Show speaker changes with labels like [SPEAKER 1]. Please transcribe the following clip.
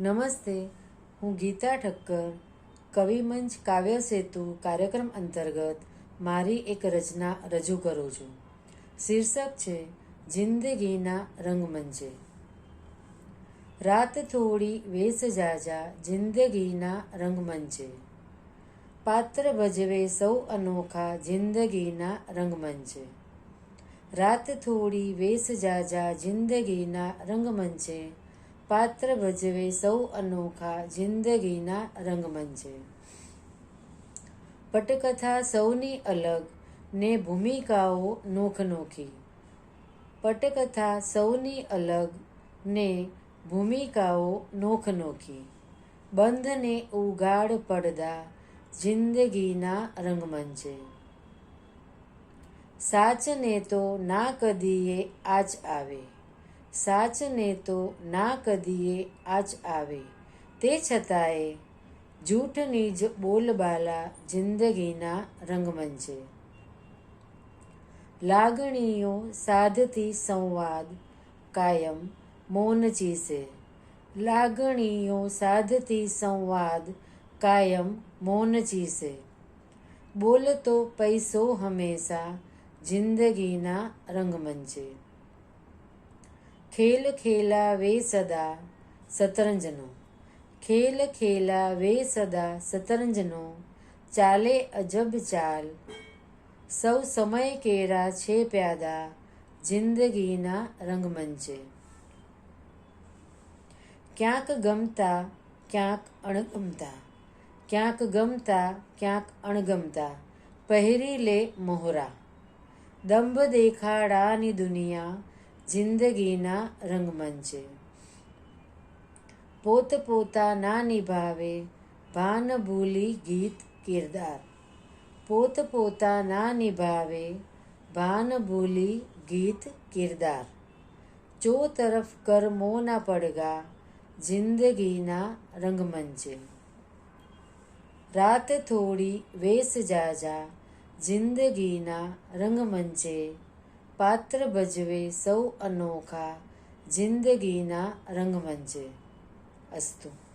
[SPEAKER 1] નમસ્તે, હું ગીતા ઠક્કર કવિમંચ કાવ્ય સેતુ કાર્યક્રમ અંતર્ગત મારી એક રચના રજૂ કરું છું. શીર્ષક છે, જિંદગીના રંગમંચે. રાત થોડી વેસ જાજા જિંદગીના રંગમંચે. પાત્ર ભજવે સૌ અનોખા જિંદગીના રંગમંચે. રાત થોડી વેસ જાજા જિંદગીના રંગમંચે. પાત્ર ભજવે સૌ અનોખા જિંદગીના રંગમંચે. પટકથા સૌની અલગ, ને ભૂમિકાઓ નોખનોખી. પટકથા સૌની અલગ, ને ભૂમિકાઓ નોખનોખી. બંધને ઉગાડ પડદા જિંદગીના રંગમંચે. સાચને તો ના કદીએ આજ આવે. સાચને તો ના કદીએ આજ આવે. તે છતાંય જૂઠની જ બોલબાલા જિંદગીના રંગમંચે લાગણીઓ સાધતી સંવાદ કાયમ મૌન ચીસે લાગણીઓ સાધતી સંવાદ કાયમ મૌન ચીસે બોલતો પૈસો હંમેશા જિંદગીના રંગમંચે ખેલ ખેલા વે સદા શતરંજનો ખેલ ખેલા વે સદા શતરંજનો ચાલે અજબ ચાલ. સૌ સમય કેરા છે પ્યાદા જિંદગીના રંગમંચે. ક્યાંક ગમતા, ક્યાંક અણગમતા. ક્યાંક ગમતા, ક્યાંક અણગમતા. પહેરી લે મોહરા. દંભ દેખાડાની દુનિયા જિંદગીના રંગમંચે પોત પોતાના નિભાવે ભાન ભૂલી ગીત કિરદાર. પોત પોતાના નિભાવે ભાન ભૂલી ગીત કિરદાર. ચો તરફ કર્મોના પડગા જિંદગીના રંગમંચે રાત થોડી વેશ જાજા જિંદગીના રંગમંચે પાત્ર ભજવે સૌ અનોખા જિંદગીના રંગમંચે. અસ્તુ.